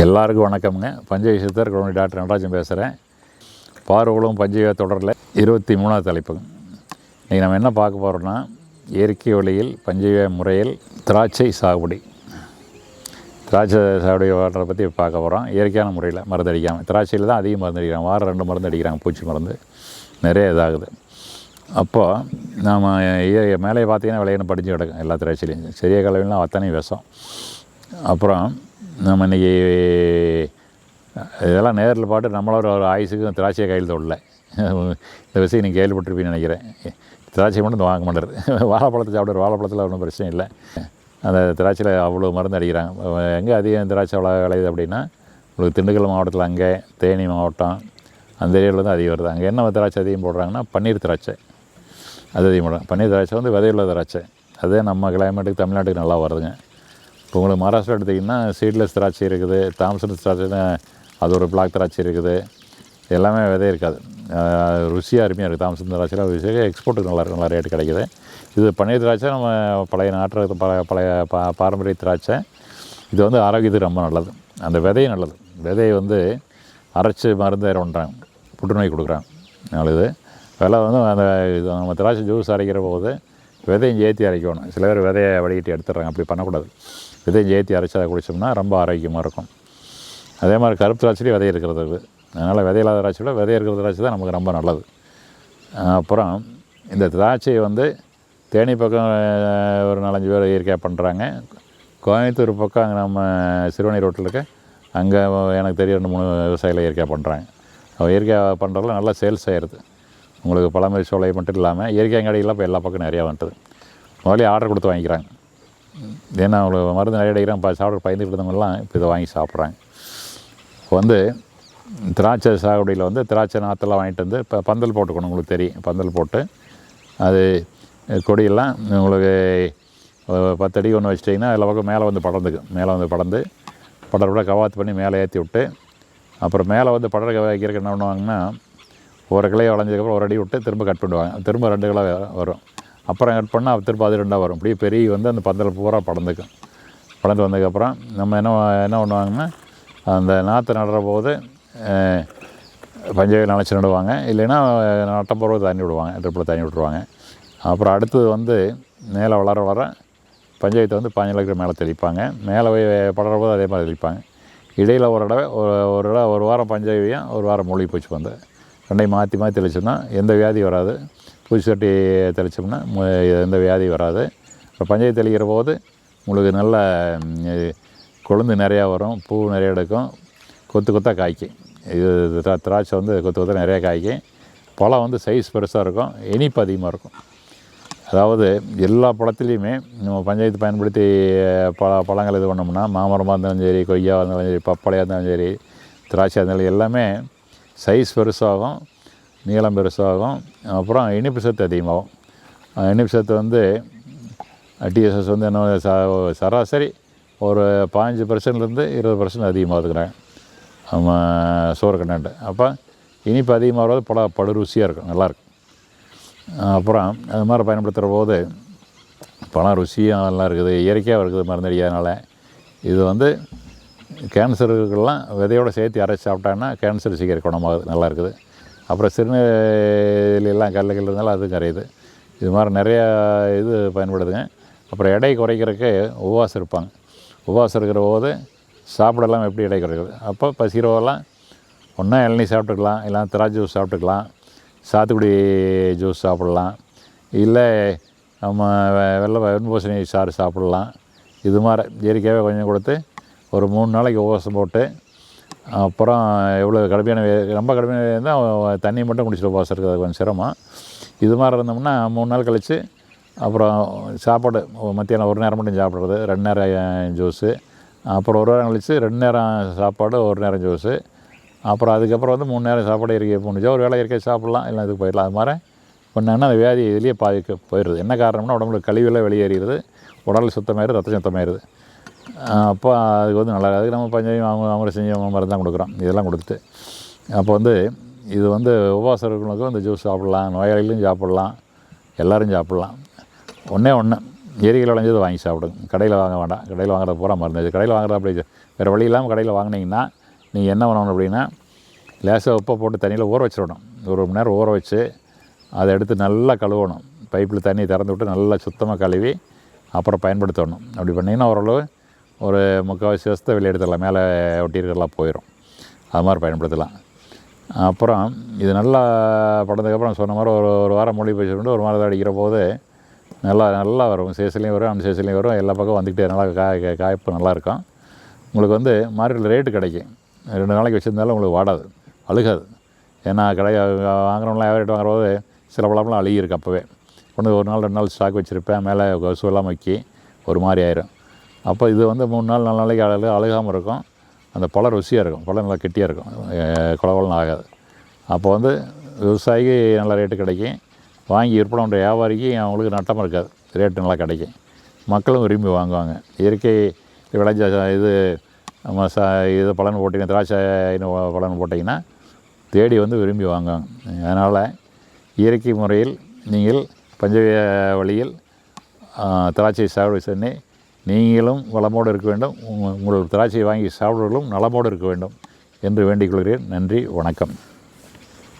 எல்லாருக்கும் வணக்கம்ங்க. பஞ்சய சித்தர் குழந்தை டாக்டர் நடராஜன் பேசுகிறேன் பார்வலும் பஞ்சய தொடரில் இருபத்தி மூணாவது தலைப்புங்க இன்றைக்கி நம்ம என்ன பார்க்க போகிறோம்னா இயற்கை வழியில் பஞ்சய முறையில் திராட்சை சாகுபடி. திராட்சை சாகுபடி வாட்டரை பற்றி பார்க்க போகிறோம் இயற்கையான முறையில் மருந்து அடிக்காமல் திராட்சையில் தான் அதிகம் மருந்து அடிக்கிறாங்க. வாரம் ரெண்டு மருந்து அடிக்கிறாங்க பூச்சி மருந்து. நிறைய இதாகுது. அப்போது நாம் மேலே பார்த்தீங்கன்னா விளையாண்டு படிஞ்சு கிடக்கும் எல்லா திராட்சையிலையும். சிறிய கலவைலாம் அத்தனை விஷம். அப்புறம் நம்ம இன்றைக்கி இதெல்லாம் நேரில் பாட்டு நம்மளோட ஒரு ஆயுசுக்கும் திராட்சையை கையில் தொடல. இந்த விஷயம் நீங்கள் கேள்விப்பட்டிருப்பீங்கன்னு நினைக்கிறேன். திராட்சை மட்டும் வாங்க மாட்டார். வாழைப்பழத்தை சாப்பிட்ற வாழைப்பழத்தில் ஒன்றும் பிரச்சனை இல்லை. அந்த திராட்சையில் அவ்வளோ மருந்து அடிக்கிறாங்க. எங்கே அதிகம் திராட்சை வள விளையுது அப்படின்னா உங்களுக்கு திண்டுக்கல் மாவட்டத்தில் அங்கே தேனி மாவட்டம் அந்த ஏரியாவில் தான் அதிகம் வருது. அங்கே என்ன திராட்சை அதிகம் போடுறாங்கன்னா பன்னீர் திராட்சை. அது அதிகம் போடுறாங்க. பன்னீர் திராட்சை வந்து விதையுள்ள திராட்சை. அதே நம்ம கிளைமேட்டுக்கு தமிழ்நாட்டுக்கு நல்லா வருதுங்க. இப்போ உங்களுக்கு மகாராஷ்டிரா எடுத்திங்கன்னா சீட்லெஸ் திராட்சை இருக்குது தாம்சன் திராட்சை அது ஒரு பிளாக் திராட்சை இருக்குது. எல்லாமே விதை இருக்காது. ருசியாக அருமையாக இருக்குது தாம்சன் திராட்சையில் ருசியாக எக்ஸ்போர்ட்டுக்கு நல்லா நல்லா ரேட்டு கிடைக்குது. இது பன்னீர் திராட்சை நம்ம பழைய நாட்டு பழைய பழைய பா பாரம்பரிய திராட்சை. இது வந்து ஆரோக்கியத்துக்கு ரொம்ப நல்லது. அந்த விதையும் நல்லது. விதையை வந்து அரைச்சி மருந்து பண்ணுறாங்க புற்றுநோய் கொடுக்குறாங்க. நல்லது. விலை வந்து அந்த இது நம்ம திராட்சை ஜூஸ் அரைக்கிற போது விதையும் ஏற்றி அரைக்கணும். சில பேர் விதையை வடிகட்டி எடுத்துடுறாங்க. அப்படி பண்ணக்கூடாது. விதையும் ஏற்றி அரைச்சி அதை ரொம்ப ஆரோக்கியமாக இருக்கும். அதே மாதிரி கருப்பு திராட்சையிலையும் விதை இருக்கிறது அதனால் விதையில்லாத திராட்சை விட விதை இருக்கிற திராட்சை தான் நமக்கு ரொம்ப நல்லது. அப்புறம் இந்த திராட்சையை வந்து தேனி பக்கம் ஒரு நாலஞ்சு பேர் இயற்கையாக பண்ணுறாங்க கோயம்புத்தூர் பக்கம் அங்கே நம்ம சிறுவனை ரோட்டில் இருக்க அங்கே எனக்கு தெரிய ரெண்டு மூணு விவசாயிகள் இயற்கையாக பண்ணுறாங்க இயற்கையாக பண்ணுறதுல நல்லா சேல்ஸ் ஆயிடுது உங்களுக்கு பழமரி சோலை மட்டும் இல்லாமல் இயற்கை கடைகள்லாம் இப்போ எல்லா பக்கம் நிறையா வந்துட்டுது முதலே ஆர்டர் கொடுத்து வாங்கிக்கிறாங்க. ஏன்னா அவங்களுக்கு மருந்து நிறைய அடிக்கிறாங்க. இப்போ சாப்பிட பயந்துக்கிட்டு இருந்தவங்கலாம் இப்போ இதை வாங்கி சாப்பிட்றாங்க. இப்போ வந்து திராட்சை சாகுபடியில் வந்து திராட்சை நாற்றெல்லாம் வாங்கிட்டு வந்து இப்போ பந்தல் போட்டுக்கணும். உங்களுக்கு தெரியும். பந்தல் போட்டு அது கொடியெல்லாம் உங்களுக்கு பத்து அடி ஒன்று வச்சிட்டிங்கன்னா அதில் பக்கம் மேலே வந்து படர்ந்துக்கும் மேலே வந்து படர்ந்து படர விட கவாத்து பண்ணி மேலே ஏற்றி விட்டு அப்புறம் மேலே வந்து படர வைக்கிறதுக்கு என்ன பண்ணுவாங்கன்னா ஒரு கிளையை வளைஞ்சதுக்கப்புறம் ஒரு அடி விட்டு திரும்ப கட் பண்ணுவாங்க திரும்ப ரெண்டு கிளை வரும். அப்புறம் கட் பண்ணால் திரும்ப அது ரெண்டாக வரும். இப்படியே பெரிய வந்து அந்த பந்தல் பூரா படந்துக்கும். படந்து வந்ததுக்கப்புறம் நம்ம என்ன என்ன பண்ணுவாங்கன்னா அந்த நாற்று நடுற போது அஹ், நினச்சி நடுவாங்க. இல்லைன்னா நட்டம்பருவ தண்ணி விடுவாங்க. ட்ரிப்பில் தண்ணி விட்டுருவாங்க. அப்புறம் அடுத்தது வந்து மேலே வளர வளர பஞ்சாயத்தை வந்து பாஞ்சு மேலே தெளிப்பாங்க. மேலே போய் போது அதே மாதிரி தெளிப்பாங்க. இடையில் ஒரு தடவை ஒரு ஒரு தடவை ஒரு வாரம் பஞ்சாயத்தையும் ஒரு வாரம் மூழ்கி போச்சு வந்து ரெண்டையும் மாற்றி மாற்றி தெளிச்சோம்னா எந்த வியாதி வராது. பூச்சி சட்டி தெளித்தோம்னா எந்த வியாதி வராது. இப்போ பஞ்சாயத்து தெளிக்கிற போது உங்களுக்கு நல்ல கொழுந்து நிறையா வரும் பூ நிறைய எடுக்கும். கொத்து கொத்தாக காய்க்கும். இது திரா திராட்சை வந்து கொத்து கொத்தாக நிறையா காய்க்கும். பழம் வந்து சைஸ் பெருசாக இருக்கும் இனிப்பு அதிகமாக இருக்கும். அதாவது எல்லா பழத்துலேயுமே நம்ம பஞ்சாயத்து பயன்படுத்தி பல பழங்கள் இது பண்ணோம்னா மாமரமாக இருந்தாலும் சரி கொய்யா இருந்தாலும் சரி பப்பாளையாக இருந்தாலும் சரி திராட்சையாக இருந்தாலும் எல்லாமே சைஸ் பெருசாகும் நீளம் பெருசாகும் அப்புறம் இனிப்பு சத்து அதிகமாகும். இனிப்பு சத்து வந்து டிஎஸ்எஸ் வந்து என்ன ச- சராசரி ஒரு பாஞ்சு பர்சன்ட்லேருந்து இருபது பர்சன்ட் அதிகமாகுதுங்கிறாங்க நம்ம சோறு கண்டன்ட்டு அப்போ இனிப்பு அதிகமாக பல படு ருசியாக இருக்கும் நல்லாயிருக்கும் அப்புறம் அது மாதிரி பயன்படுத்துகிற போது பழம் ருசியும் நல்லா இருக்குது இயற்கையாக இருக்குது மருந்து இது வந்து கேன்சருக்கெல்லாம் விதையோட சேர்த்து அரைச்சி சாப்பிட்டாங்கன்னா கேன்சர் சீக்கிரம் குணமாகுது நல்லா இருக்குது அப்புறம் சிறுநீரெல்லாம் கல்லுகள் இருந்தாலும் அதுவும் கரையுது. இது மாதிரி நிறையா இது பயன்படுதுங்க. அப்புறம் எடை குறைக்கிறதுக்கு உபவாசம் இருப்பாங்க உபவாசம் இருக்கிற போது சாப்பிடலாம் எப்படி எடை குறைக்கிறது? அப்போ பசிக்கிறவெல்லாம் ஒன்றா இளநீ சாப்பிட்டுக்கலாம் இல்லை திரா ஜூஸ் சாப்பிட்டுக்கலாம் சாத்துக்குடி ஜூஸ் சாப்பிட்லாம் இல்லை நம்ம வெ- வெள்ளை வெண்பூசணி சாறு சாப்பிட்லாம். இது மாதிரி இயற்கையாகவே கொஞ்சம் கொடுத்து ஒரு மூணு நாளைக்கு உபவாசம் போட்டு அப்புறம் எவ்வளோ கடுமையான ரொம்ப கடுமையான இருந்தால் தண்ணி மட்டும் குடிச்சிட்டு உபவாசம் இருக்குது அது கொஞ்சம் சிரமம். இது மாதிரி இருந்தோம்னா மூணு நாள் கழித்து அப்புறம் சாப்பாடு மத்தியானம் ஒரு நேரம் மட்டும் சாப்பிட்றது ரெண்டு நேரம் ஜூஸு அப்புறம் ஒரு நேரம் கழித்து ரெண்டு நேரம் சாப்பாடு ஒரு நேரம் ஜூஸு அப்புறம் அதுக்கப்புறம் வந்து மூணு நேரம் சாப்பாடு இயற்கை முடிஞ்சா ஒரு வேலை இயற்கை சாப்பிட்லாம் இல்லை இதுக்கு போயிடலாம். அது மாதிரி பண்ணாங்கன்னா அந்த வியாதி இதுலேயே பாதிக்க போயிடுது என்ன காரணம்னா உடம்புல கழிவுலாம் வெளியேறிடுது உடல் சுத்தமாயிருது ரத்த சுத்தமாயிருது அப்போ அதுக்கு வந்து நல்லா அதுக்கு நம்ம பஞ்சாயம் அவங்க அவங்க செஞ்ச மருந்து தான் கொடுக்குறோம். இதெல்லாம் கொடுத்து அப்போ வந்து இது வந்து உபவாசம் இருக்கிறவங்களுக்கும் இந்த ஜூஸ் சாப்பிட்லாம் நோயாளிகளும் சாப்பிட்லாம் எல்லோரும் சாப்பிட்லாம். ஒன்றே ஒன்று இயற்கையில் விளைஞ்சது வாங்கி சாப்பிடுங்க. கடையில் வாங்க வேண்டாம். கடையில் வாங்குறது பூரா மருந்து. கடையில் வாங்குறது அப்படி வேறு வழி இல்லாமல் கடையில் வாங்கினீங்கன்னா நீங்கள் என்ன பண்ணணும் அப்படின்னா லேசாக உப்பை போட்டு தண்ணியில் ஊற வச்சிடணும். ஒரு மணி நேரம் ஊற வச்சு அதை எடுத்து நல்லா கழுவணும். பைப்பில் தண்ணி திறந்து விட்டு நல்லா சுத்தமாக கழுவி அப்புறம் பயன்படுத்தணும். அப்படி பண்ணிங்கன்னா ஓரளவு ஒரு முக்கால்வாசி வசத்தை வெளியே எடுத்துடலாம் மேலே ஒட்டியிருக்கிறதெல்லாம் போயிடும் அது மாதிரி பயன்படுத்தலாம். அப்புறம் இது நல்லா படத்துக்கப்புறம் சொன்ன மாதிரி ஒரு ஒரு வாரம் மொழி பேசிட்டு ஒரு வாரம் அடிக்கிற போது நல்லா நல்லா வரும். சேசிலையும் வரும் அந்த சேசிலையும் வரும். எல்லா பக்கம் வந்துக்கிட்டே நல்லா காய் காய்- காய்ப்பு நல்லாயிருக்கும் உங்களுக்கு வந்து மார்க்கெட்டில் ரேட்டு கிடைக்கும். ரெண்டு நாளைக்கு வச்சுருந்தாலும் உங்களுக்கு வாடாது. அழுகாது. ஏன்னா கடை வாங்குறவங்களாம் ஆவரேட் வாங்குற போது சில பழம்லாம் அழுகிருக்கு அப்போவே. கொண்டு ஒரு நாள் ரெண்டு நாள் ஸ்டாக் வச்சுருப்பேன். மேலே கொசுவெல்லாம் மக்கி ஒரு மாதிரி ஆயிரும். அப்போ இது வந்து மூணு நாள் நாலு நாளைக்கு அழகு அழுகாமல் இருக்கும். அந்த பழம் ருசியாக இருக்கும். பழம் நல்லா கெட்டியாக இருக்கும். குளவலம் ஆகாது. அப்போ வந்து விவசாயிக்கு நல்ல ரேட்டு கிடைக்கும். வாங்கி விற்பனை பண்ணுற வியாபாரிக்கு அவங்களுக்கு நட்டமாக இருக்காது. ரேட்டு நல்லா கிடைக்கும். மக்களும் விரும்பி வாங்குவாங்க. இயற்கை விளைஞ்ச இது நம்ம ச இது பலன் போட்டிங்கன்னா திராட்சை பலன் போட்டிங்கன்னா தேடி வந்து விரும்பி வாங்குவாங்க. அதனால் இயற்கை முறையில் நீங்கள் பஞ்சவிய வழியில் திராட்சை சாகுபடி பண்ணி நீங்களும் வளமோடு இருக்க வேண்டும். உங்கள் திராட்சையை வாங்கி சாப்பிடுவர்களும் நலமோடு இருக்க வேண்டும். என்று வேண்டிக் கொள்கிறேன். நன்றி. வணக்கம்.